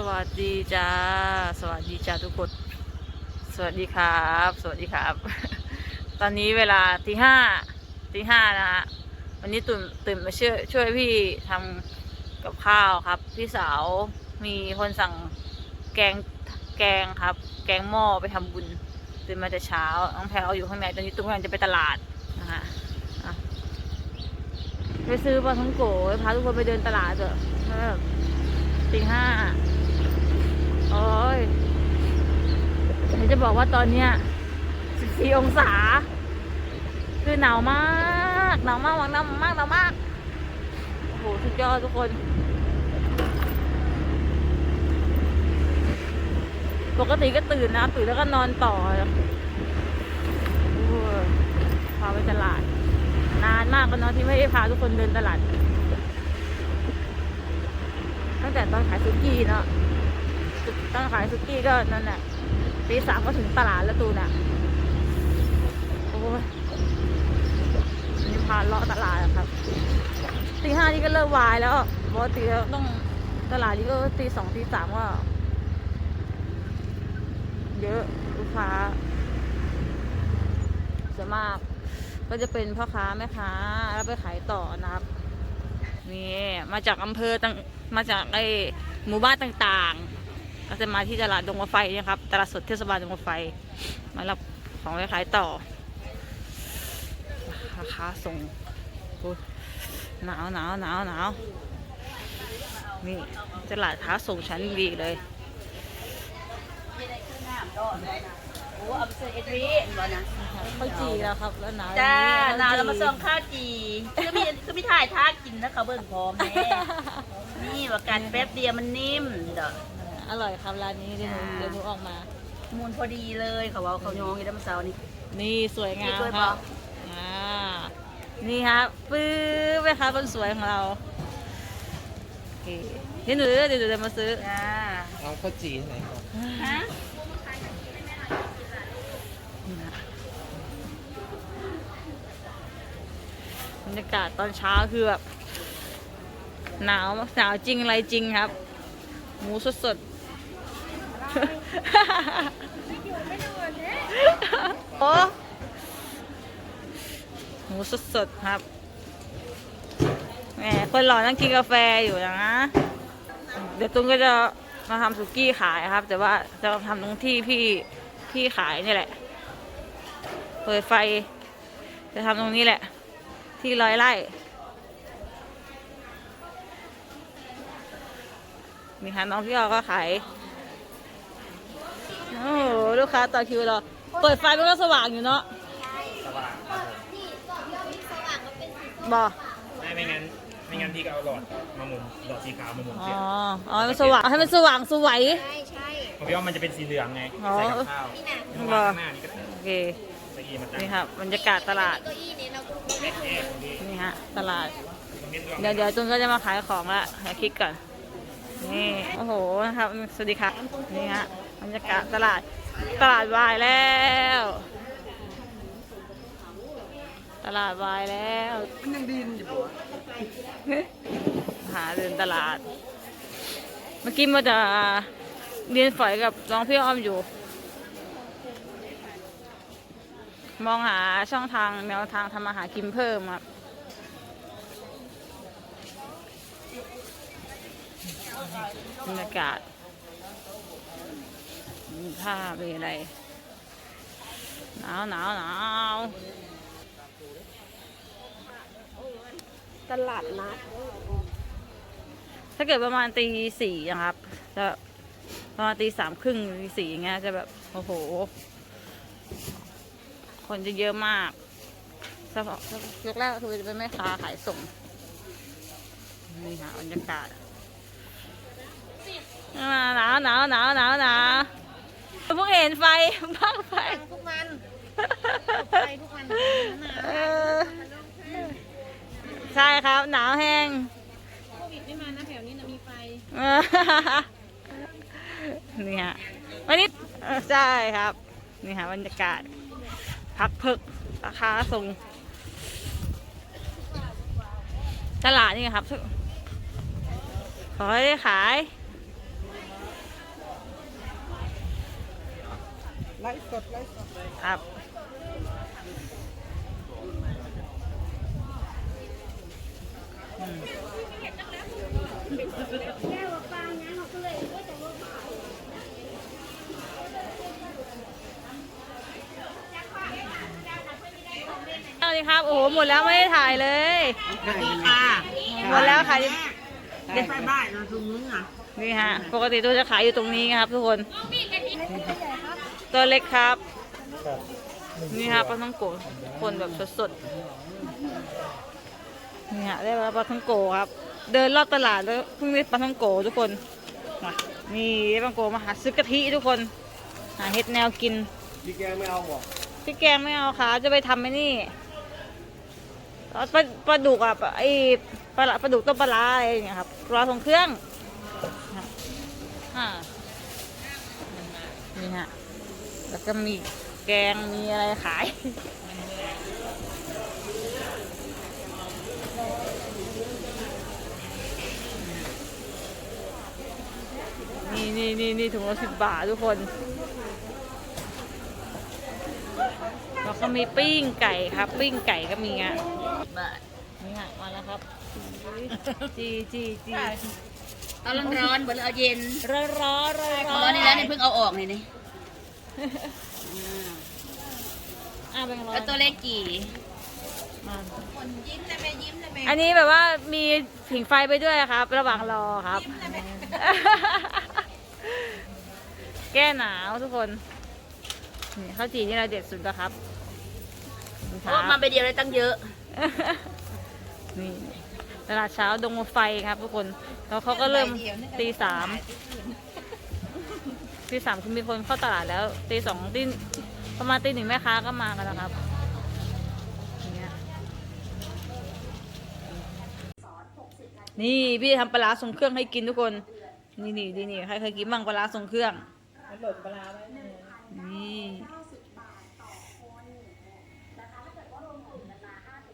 สวัสดีจ้า สวัสดีจ้าทุกคน สวัสดีครับ สวัสดีครับ ตอนนี้เวลาตีห้าตีห้านะฮะ วันนี้ตื่นตื่นมาช่วยช่วยพี่ทำกับข้าวครับ พี่สาวมีคนสั่งแกงแกงครับ แกงหม้อไปทำบุญตื่นมาแต่เช้าน้องแพลวอยู่ข้างในตอนนี้ตุ้มกำลังจะไปตลาดนะฮะไปซื้อปลาท่องโกะพาทุกคนไปเดินตลาดเถอะตีห้า อ้ยเดี๋ยวจะบอกว่าตอนเนี้ย14องศา คือหนาวมากหนาวมากหนาวมากหนาวมากโอ้โหสุดยอดทุกคน ปกติก็ตื่นนะตื่นแล้วก็นอนต่อพาไปตลาด นานมากก็นอนที่ไม่ได้พาทุกคนเดินตลาด ตั้งแต่ตอนขายซุกี้เนาะ ตั้งขายซุกี้ก็นั่นแหละตีสามก็ถึงตลาดแล้วตูน่ะโอ้ยนี่พาเลาะตลาดอะครับตีห้านี่ก็เริ่มวายแล้วปกติต้องตลาดนี้ก็ตีสองตีสามก็เยอะลูกค้าส่วนมาก ก็จะเป็นพ่อค้าแม่ค้าแล้วไปขายต่อนะครับนี่มาจากอำเภอต่างมาจากไอหมู่บ้านต่างๆ ก็จะมาที่ตลาดดงมะไฟเนะครับตลาดสดเทศบาลดงมะไฟ มารับของไปขายต่อราคาส่งโอ้ยหนาวหนาวหนาวหนาวนี่ตลาดค้าส่งชั้นดีเลยโอ้เอาไปเสิร์ฟเอ็ดวีบ่นะข้าวจีแล้วครับแล้วหนาวจ้าอย่งนาเรามาส่งข้วข้าวจีคือมีคือมีถ่ายท่ากินนะเขาเบิ่งพร้อมแม่นี่ว่ากันแป๊บเดียวมันนิ่มเด้อ อร่อยครับร้านนี้เดี๋ยวหนูจ้าเดี๋ยวหนูออกมา มูลพอดีเลยเขาว่าเขายองอยู่ด้านเสาร์นี่ นี่สวยงามสวยคปะรับอ่านี่ครับปื้อไปครับคนสวยของเราโอเคเดี๋ยวหนูเดี๋ยวหนูจะมาซื้อจ้าเอาข้าวจี่ที่ไหนก่อนฮะนี่นะบรรยากาศตอนเช้าคือแบบหนาวหนาวจริงอะไรจริงครับ หมูสดสดๆ โอ้หมูสดสดๆครับแหมคนหล่อนั่งกินกาแฟอยู่นะ เดี๋ยวตุ้นก็จะมาทำสุกี้ขายครับ แต่ว่าจะทำตรงที่พี่พี่ขายนี่แหละเปิดไฟ จะทำตรงนี้แหละ ที่ร้อยไร่มีค่ะน้องพี่ออก็ขาย โอ้โหลูกค้าต่อคิวรอ เปิดไฟมันก็สว่างอยู่เนาะสว่างครับผมบอไม่ไม่งั้นไม่งั้นพี่ก็เอาหลอดมาหมุนหลอดสีขาวมาหมุนอ๋อเสียบอ๋อให้มันสว่างให้มันสว่างสวยผมคิดว่ามันจะเป็นสีเหลืองไงอ๋อ ใส่กับข้าวข้างล่างข้างหน้านี่ก็ได้โอเค ตะกี้มาตั้งนี่ครับบรรยากาศตลาดแอ๊ะแอ๊ะตรงนี้นี่ฮะ ตลาด ตรงนี้ลองเดี๋ยวเดี๋ยวจุนก็จะมาขายของละเดี๋ยวคลิกก่อน นี่ โอ้โหนะครับ สวัสดีครับนี่ฮะ บรรยากาศตลาดตลาดวายแล้ว ตลาดวายแล้ว มันยังดินอยู่บ่หาเดินตลาด เมื่อกี้มันจะเรียนฝอยกับน้องพี่อ้อมอยู่ มองหาช่องทางแนวทางทำมาหากินเพิ่มครับบรรยากาศ มีผ้ามีอะไร หนาวหนาวหนาวตลาดนัดถ้าเกิดประมาณตีสี่นะครับ จะประมาณตีสามครึ่งตีสี่อย่างเงี้ยจะแบบ โอ้โห คนจะเยอะมากสภาพยกแรกคือจะเป็นแม่ค้าขายส่งนี่ค่ะบรรยากาศอ่าหนาวหนาวหนาวหนาวหนาวเพิ่งเห็นไฟบ้างไฟ ทุกวันไปทุกวันเออ ใช่ครับ หนาวแห้ง โควิดไม่มานะแถวนี้นะมีไฟเออนี่ฮะวันนี้เออใช่ครับ นี่ฮะบรรยากาศ พักเพิกราคาส่งตลาดนี่ครับ ขอให้ได้ขาย ลฟ์สดไลฟ์สดครับอืมสวัสดีครับ โอ้โห หมดแล้วไม่ได้ถ่ายเลย ค่ะหมดแล้วค่ะได้ไฟบ้านเราตรงนู้นน่ะนี่ฮะ ปกติตัวจะขายอยู่ตรงนี้ครับทุกคน ตัวเล็กครับนี่ฮะปลาท่องโกะคนแบบสดๆนี่ฮะได้ปลาท่องโกะครับ เดินรอบตลาดแล้วเพิ่งได้ปลาท่องโกะทุกคนมานี่ได้ปลาท่องโกะมาหาซื้อกะทิทุกคน หาเห็ดแนวกินพี่แกไม่เอาบอกพี่แกงไม่เอาค่ะจะไปทำไอ้นี่เอาปลาปลาดุกอะปลาไอ้ปลาปลาดุกต้มปลาร้าอะไรอย่างเงี้ยครับปลาทรงเครื่องอ่านี่ฮะ แล้วก็มีแกงมีอะไรขาย นี่นี่นี่นี่ถุงละสิบบาททุกคน แล้วก็มีปิ้งไก่ครับ ปิ้งไก่ก็มีอะนี่ค่ะมาแล้วครับ จีจีจีเอาร้อนๆเหมือนเอาเย็นร้อนร้อนร้อนร้อนนี่แล้วนี่เพิ่งเอาออกนี่นี่ อะเป็นร้อแล้นวตัวเล็กกี่ มายิ้มได้ไหมยิ้มได้ไหมอันนี้แบบว่ามีผิงไฟไปด้วยครับ ระหว่างรอครับ แก้หนาวทุกคน นี่ข้าวจี่นี่เราเด็ดสุดแล้วครับนี่คโอ้รับมาไปเดียวเลยตั้งเยอะ นี่ตลาดเช้าดงมะไฟครับทุกคน แล้วเขาก็เริ่มตีสาม ตีสามคือมีคนเข้าตลาดแล้วตีสองตีประมาณตีหนึ่งแม่ค้าก็มากันแล้วครับนี่พี่ทำปลาทรงเครื่องให้กินทุกคน นี่นี่นี่นี่ใครเคยกินบ้างปลาทรงเครื่องหล่นปลาไว้นี่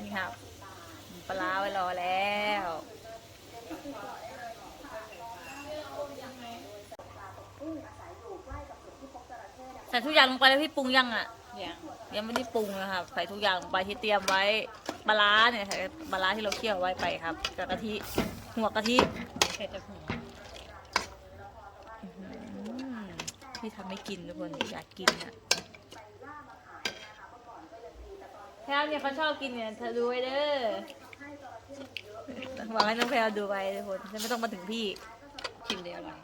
นี่ครับปลาร้าไว้รอแล้ว ส่ทุกอย่างลงไปแล้วพี่ปรุงยังอะ อย่างยังไม่ได้ปรุงนะครับ ใส่ทุกอย่างลงไปที่เตรียมไว้ปลาร้าเนี่ยใส่ปลาร้าที่เราเคี่ยวไว้ไปครับกับกะทิหัวกะทิใส่ตะหัวอืมพี่ทำให้กินทุกคนอยากกินอะแพลวเนี่ยเขาชอบกินเนี่ยเธอดูไว้เด้อหวังให้น้องแพลวดูไว้ทุกคนจะไม่ต้องมาถึงพี่ชิมเดียวเลย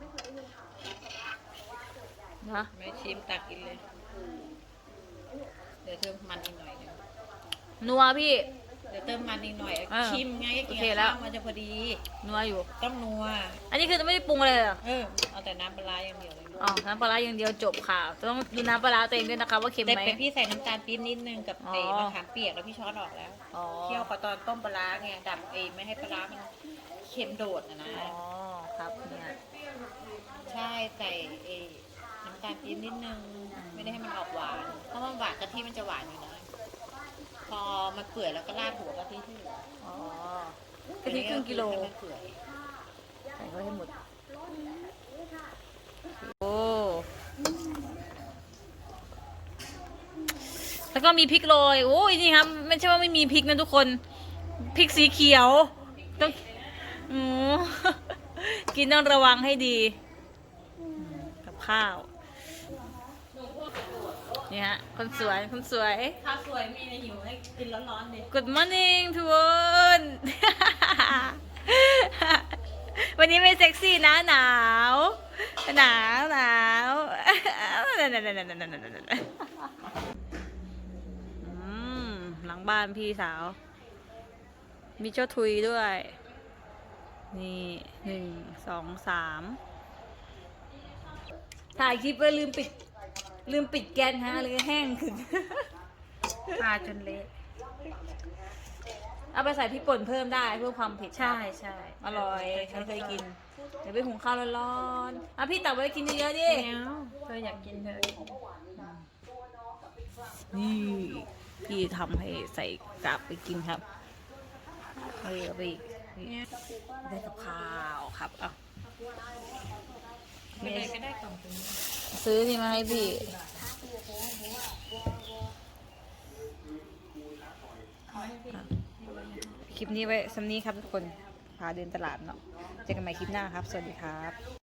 นะไม่ชิมตักกินเลย เดี๋ยวเติมมันอีกหน่อยหนึงนัวพี่ เดี๋ยวเติมมันอีกหน่อย อ่าชิมไงกินโอเคกับแล้ว ข้าวมันจะพอดี นัวอยู่ ต้องนัว อันนี้คือจะไม่ได้ปรุงอะไรเลยเหรอเออ เอาแต่น้ำปลาร้าอย่างเดียวเลยอ๋อน้ำปลาร้าอย่างเดียวจบค่ะ ต้องดูน้ำปลาร้าตัวเองด้วยนะคะว่าเค็มแต่ไหม เป็นพี่ใส่น้ำตาลปี๊บนิดนึงกับอ๋อ ไอ้มะขามเปียกแล้วพี่ช้อนออกแล้วอ๋อเคี่ยวกับตอนต้มปลาร้าไงดับไอ้ไม่ให้ปลาร้ามันเค็มโดดนะนะ อ๋อครับเนี่ย ใช่ใส่ไอ้ น้ำตาลปี๊บนิดนึง ไม่ได้ให้มันออกหวาน เพราะว่าหวานกะทิมันจะหวานอยู่นะ พอมันเปื่อยแล้วก็ราดหัวกะทิที่เหลืออ๋อกะทิครึ่งกิโลให้มันเปื่อยใส่ไว้ให้หมด โอ้ แล้วก็มีพริกโรย โอ้ยนี่ครับ ไม่ใช่ว่าไม่มีพริกนะทุกคน พริกสีเขียว ต้องอืมกินต้องระวังให้ดีอืมกับข้าว นี่ฮะ คนสวย คนสวย ข้าวสวยมีในหิวให้กินร้อนๆดิ Good morning ทุกคน วันนี้ไม่เซ็กซี่นะหนาว หนาวหนาวอืมหลังบ้านพี่สาว มีเจ้าทุยด้วย นี่หนึ่งสองสามถ่ายคลิปไว้ลืมปิด ลืมปิดแกนฮะเลยแห้งขึ้น ปลาจนเละเอาไปใส่พริกป่นเพิ่มได้เพื่อความเผ็ดใช่ใช่อร่อยฉันเคยกิน เดี๋ยวไปหุงข้าวร้อนๆอะพี่ตักไว้กินเยอะๆดิ เนี้ยเธออยากกินเธอนี่พี่ทำให้ใส่กลับไปกินครับเออเอาไปอีกนี่เนี่ยได้กับข้าวครับอะ ไปเลยก็ได้กล่องตัวนี้ซื้อที่มพี่าให้พี่ คลิปนี้ไว้สำนี้ครับทุกคน พาเดินตลาดเนาะ เจอกันใหม่คลิปหน้าครับ สวัสดีครับ